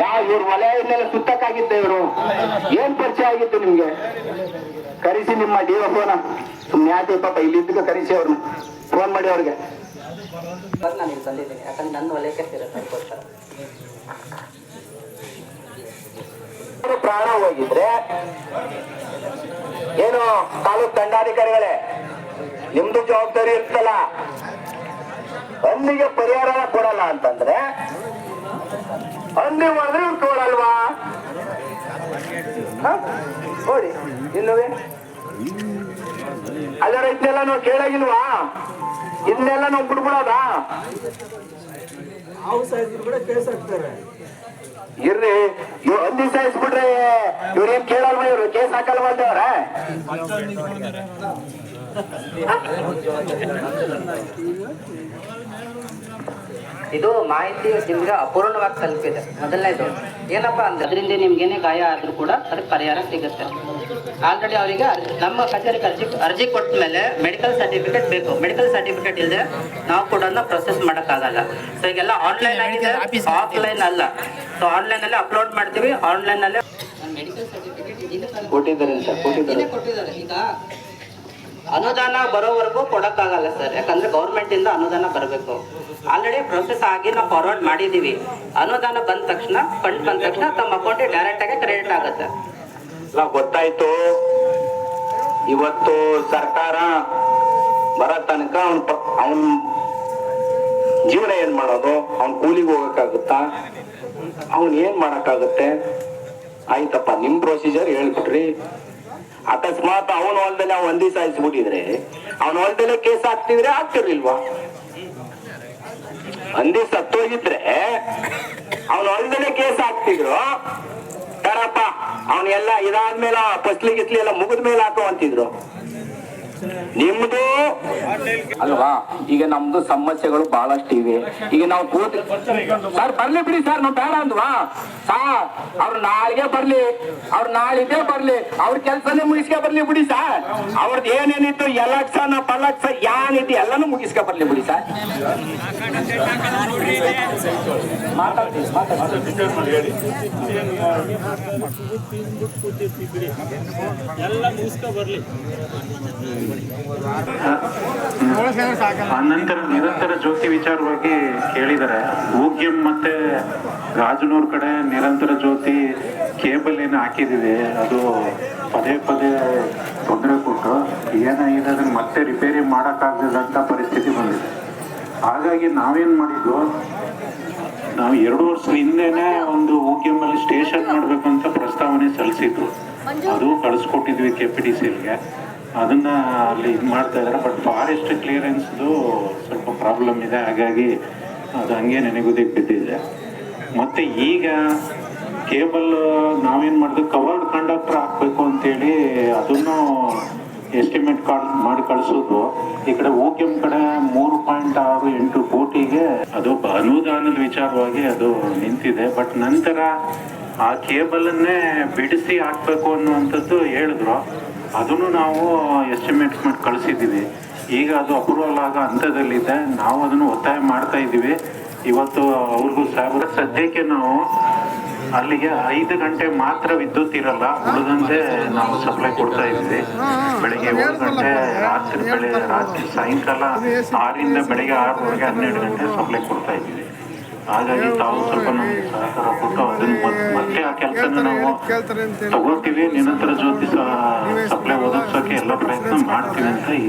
ಯಾ ಇವ್ರ ವಲಯನ್ನೆಲ್ಲ ಸುತ್ತಕ್ಕಾಗಿದ್ದೆ ಇವರು ಏನ್ ಪರಿಚಯ ಆಗಿತ್ತು ನಿಮ್ಗೆ? ಕರೆಸಿ ನಿಮ್ಮ ಡಿ ಫೋನ. ಸುಮ್ಮನೆ ಯಾಕೆ ಪಾಪ ಇಲ್ಲಿದ್ದಕ್ಕೆ ಕರೆಸಿ ಅವ್ರನ್ನ. ಫೋನ್ ಮಾಡಿ ಅವ್ರಿಗೆ. ನಾನು ಇಲ್ಲಿ ಬಂದಿದ್ದೀನಿ ಯಾಕಂದ್ರೆ ನನ್ನ ವಲಯಕ್ಕೆ ಸೇರುತ್ತೆ ಅದಕ್ಕೋಸ್ಕರ. ಅವ್ರು ಪ್ರಾಣ ಹೋಗಿದ್ರೆ ಏನು ತಾಲೂಕ್ ದಂಡಾಧಿಕಾರಿಗಳೇ ನಿಮ್ದು ಜವಾಬ್ದಾರಿ ಇರ್ತಲ್ಲ. ಅಲ್ಲಿಗೆ ಪರಿಹಾರ ಕೊಡಲ್ಲ ಅಂತಂದ್ರೆ ಹಣ್ಣಿ ಮಾಡಿದ್ರೆ ಇವ್ರು ತೋಳಲ್ವಾ ಹ? ನೋಡಿ ಇನ್ನುವೇ ಅದರ ಇದನ್ನೆಲ್ಲ ನಾವು ಕೇಳಾಗಿಲ್ವಾ? ಇದನ್ನೆಲ್ಲ ನಾವು ಬಿಡ್ಬಿಡೋದಾ ಇರ್ರಿ ಇವ್ ಹಂದಿ ಸಾಯಿಸ್ಬಿಟ್ರೆ ಇವ್ರೇನ್ ಕೇಳಲ್ವ ಇವ್ರು? ಕೇಸ್ ಹಾಕಲ್ವಾ ಅಂತವ್ರ ಇದು ಮಾಹಿತಿ ನಿಮ್ಗೆ ಅಪೂರ್ಣವಾಗಿ ತಲುಪಿದೆ. ಮೊದಲನೇದು ಏನಪ್ಪ ಅಂದ್ರೆ ಅದರಿಂದ ನಿಮ್ಗೇನೆ ಗಾಯ ಆದ್ರೂ ಕೂಡ ಅದಕ್ಕೆ ಪರಿಹಾರ ಸಿಗುತ್ತೆ. ಆಲ್ರೆಡಿ ಅವರಿಗೆ ನಮ್ಮ ಕಚೇರಿಗೆ ಅರ್ಜಿ ಅರ್ಜಿ ಕೊಟ್ಟ ಮೇಲೆ ಮೆಡಿಕಲ್ ಸರ್ಟಿಫಿಕೇಟ್ ಬೇಕು. ಮೆಡಿಕಲ್ ಸರ್ಟಿಫಿಕೇಟ್ ಇಲ್ಲದೆ ನಾವು ಕೂಡ ಪ್ರೊಸೆಸ್ ಮಾಡೋಕ್ಕಾಗಲ್ಲ. ಸೊ ಈಗೆಲ್ಲ ಆನ್ಲೈನ್ ಆಗಿದೆ. ಆಫ್ಲೈನ್ ಅಲ್ಲ. ಸೊ ಆನ್ಲೈನ್ ಅಲ್ಲಿ ಅಪ್ಲೋಡ್ ಮಾಡ್ತೀವಿ. ಆನ್ಲೈನ್ ಅಲ್ಲೇ ಮೆಡಿಕಲ್ ಸರ್ಟಿಫಿಕೇಟ್ ಕೊಟ್ಟಿದ್ದಾರೆ ಸರ್ ಕೊಟ್ಟಿದ್ದಾರೆ. ಕೊಟ್ಟಿದ್ದಾರೆ. ಈಗ ಅನುದಾನ ಬರೋವರೆಗೂ ಕೊಡಕ್ಕಾಗಲ್ಲ ಸರ್. ಯಾಕಂದ್ರೆ ಗೌರ್ಮೆಂಟ್ ಇಂದ ಅನುದಾನ ಬರಬೇಕು. ಆಲ್ರೆಡಿ ಪ್ರೊಸೆಸ್ ಆಗಿ ನಾವು ಫಾರ್ವರ್ಡ್ ಮಾಡಿದೀವಿ ಅನುದಾನ ಬಂದ ತಕ್ಷಣ ಫಂಡ್ ಬಂದ ತಕ್ಷಣ ತಮ್ಮ ಅಕೌಂಟಿಗೆ ಡೈರೆಕ್ಟ್ ಆಗಿ ಕ್ರೆಡಿಟ್ ಆಗುತ್ತೆ. ಗೊತ್ತಾಯ್ತು. ಇವತ್ತು ಸರ್ಕಾರ ಬರೋ ತನಕ ಅವನ್ ಅವನ್ ಜೀವನ ಏನ್ ಮಾಡೋದು? ಅವನ್ ಕೂಲಿಗೆ ಹೋಗಕ್ಕಾಗುತ್ತಾ? ಅವನ್ ಏನ್ ಮಾಡಕ್ಕಾಗುತ್ತೆ? ಆಯ್ತಪ್ಪ, ನಿಮ್ ಪ್ರೊಸೀಜರ್ ಹೇಳ್ಬಿಟ್ರಿ ಅಕಸ್ಮಾತ್ ಅವನ ಹೊಲದಲ್ಲಿ ಅವ್ನು ಒಂದಿ ಸಾಯಿಸ್ಬಿಟ್ಟಿದ್ರೆ, ಅವನ ಹೊಲದಲ್ಲೇ ಕೇಸ್ ಹಾಕ್ತಿದ್ರೆ ಆಗ್ತಿರ್ಲಿಲ್ವಾ? ಹಂದಿ ಸತ್ತೋಗಿದ್ರೆ, ಅವನ ಹೊಲದಲ್ಲೇ ಕೇಸ್ ಹಾಕ್ತಿದ್ರು, ಯಾರಪ್ಪ ಅವನೆಲ್ಲ ಇದಾದ್ಮೇಲೆ ಫಸ್ಲಿ ಗಿಸ್ಲಿ ಎಲ್ಲ ಮುಗಿದ ಮೇಲೆ ಹಾಕೋ ಅಂತಿದ್ರು. ನಿಮ್ದು? ಅಲ್ವಾ? ಈಗ ನಮ್ದು ಸಮಸ್ಯೆಗಳು ಬಹಳಷ್ಟು ಇವೆ. ಈಗ ನಾವು ಕೂತ್ ಸರ್, ಬರ್ಲಿ ಬಿಡಿ ಸರ್, ನಾವು ಬೇಡ ಅಂದ್ವಾ? ಸಾರ್, ಅವ್ರು ನಾಳೆಗೆ ಬರ್ಲಿ. ಅವ್ರು ನಾಳಿಗೆ ಬರ್ಲಿ. ಅವ್ರ ಕೆಲ್ಸನೇ ಮುಗಿಸ್ಕೊ ಬರ್ಲಿ ಬಿಡಿ ಸರ್. ಅವ್ರದ್ದು ಏನೇನಿತ್ತು ಎಲಕ್ಷನ್ ಪಲಕ್ಷ ಏನಿತ್ತು ಎಲ್ಲಾನು ಮುಗಿಸ್ಕೊ ಬರ್ಲಿ ಬಿಡಿ ಸರ್. ಎಲ್ಲ ಮುಗಿಸ್ಕೊ ಬರ್ಲಿ. ನಂತರ ನಿರಂತರ ಜ್ಯೋತಿ ವಿಚಾರವಾಗಿ ಕೇಳಿದರೆ, ಊಗ್ಯಂ ಮತ್ತೆ ರಾಜನೂರ್ ಕಡೆ ನಿರಂತರ ಜ್ಯೋತಿ ಕೇಬಲ್ ಏನು ಹಾಕಿದ್ದೀವಿ ಅದು ಪದೇ ಪದೇ ತೊಂದರೆ ಕೊಟ್ಟು ಏನಾಗಿದೆ ಅದನ್ನು ಮತ್ತೆ ರಿಪೇರಿ ಮಾಡೋಕ್ಕಾಗದಂತ ಪರಿಸ್ಥಿತಿ ಬಂದಿದೆ. ಹಾಗಾಗಿ ನಾವೇನ್ ಮಾಡಿದ್ವು? ನಾವು ಎರಡು ವರ್ಷ ಹಿಂದೆನೆ ಒಂದು ಊಗ್ಯಂ ಅಲ್ಲಿ ಸ್ಟೇಷನ್ ಅಂತ ಪ್ರಸ್ತಾವನೆ ಸಲ್ಲಿಸಿದ್ರು ಅದು ಕಳಿಸ್ಕೊಟ್ಟಿದ್ವಿ ಕೆ ಪಿ ಡಿ ಸಿಲ್ಗೆ ಅದನ್ನ ಅಲ್ಲಿ ಇದು ಮಾಡ್ತಾ ಇದ್ದಾರೆ ಬಟ್ ಫಾರೆಸ್ಟ್ ಕ್ಲಿಯರೆನ್ಸ್ದು ಸ್ವಲ್ಪ ಪ್ರಾಬ್ಲಮ್ ಇದೆ. ಹಾಗಾಗಿ ಅದು ಹಂಗೆ ನೆನೆಗುದಿಗೆ ಬಿದ್ದಿದೆ. ಮತ್ತೆ ಈಗ ಕೇಬಲ್ ನಾವೇನು ಮಾಡಿದ್ವಿ ಕವರ್ಡ್ ಕಂಡಕ್ಟರ್ ಹಾಕ್ಬೇಕು ಅಂತೇಳಿ ಅದನ್ನು ಎಸ್ಟಿಮೇಟ್ ಕಾರ್ಡ್ ಮಾಡಿ ಕಳಿಸೋದು. ಈ ಕಡೆ ಓಕೆಂ ಕಡೆ ಮೂರು ಪಾಯಿಂಟ್ ಆರು ಎಂಟು ಕೋಟಿಗೆ ಅದು ಅನುದಾನದ ವಿಚಾರವಾಗಿ ಅದು ನಿಂತಿದೆ. ಬಟ್ ನಂತರ ಆ ಕೇಬಲನ್ನೇ ಬಿಡಿಸಿ ಹಾಕ್ಬೇಕು ಅನ್ನುವಂಥದ್ದು ಹೇಳಿದ್ರು. ಅದನ್ನು ನಾವು ಎಸ್ಟಿಮೇಟ್ ಮಾಡಿ ಕಳಿಸಿದ್ದೀವಿ. ಈಗ ಅದು ಅಪ್ರೂವಲ್ ಆಗೋ ಹಂತದಲ್ಲಿದೆ. ನಾವು ಅದನ್ನು ಒತ್ತಾಯ ಮಾಡ್ತಾ ಇದ್ದೀವಿ. ಇವತ್ತು ಅವ್ರಿಗೂ ಸಾಗರ ಸದ್ಯಕ್ಕೆ ನಾವು ಅಲ್ಲಿಗೆ ಐದು ಗಂಟೆ ಮಾತ್ರ ವಿದ್ಯುತ್ ಇರಲ್ಲ. ಉಳಿದಂತೆ ನಾವು ಸಪ್ಲೈ ಕೊಡ್ತಾ ಇದ್ವಿ ಬೆಳಿಗ್ಗೆ ಏಳು ಗಂಟೆ, ರಾತ್ರಿ ಬೆಳೆ, ರಾತ್ರಿ ಸಾಯಂಕಾಲ ಆರಿಂದ ಬೆಳಿಗ್ಗೆ ಆರವರೆಗೆ ಹನ್ನೆರಡು ಗಂಟೆ ಸಪ್ಲೈ ಕೊಡ್ತಾ ಇದ್ವಿ ಹಾಗಾಗಿ ತಾವು ಸ್ವಲ್ಪ ನಮ್ಗೆ ಸಹಕಾರ ಕೊಟ್ಟು ಅದನ್ನು ಆ ಕೆಲಸನ ನಾವು ತಗೋತೀವಿ ನಿರಂತರ ಜ್ಯೋತಿ ಸಪ್ಲೈ ಒದಗಿಸೋಕೆ ಎಲ್ಲ ಪ್ರಯತ್ನ ಮಾಡ್ತೀವಿ ಅಂತ ಈ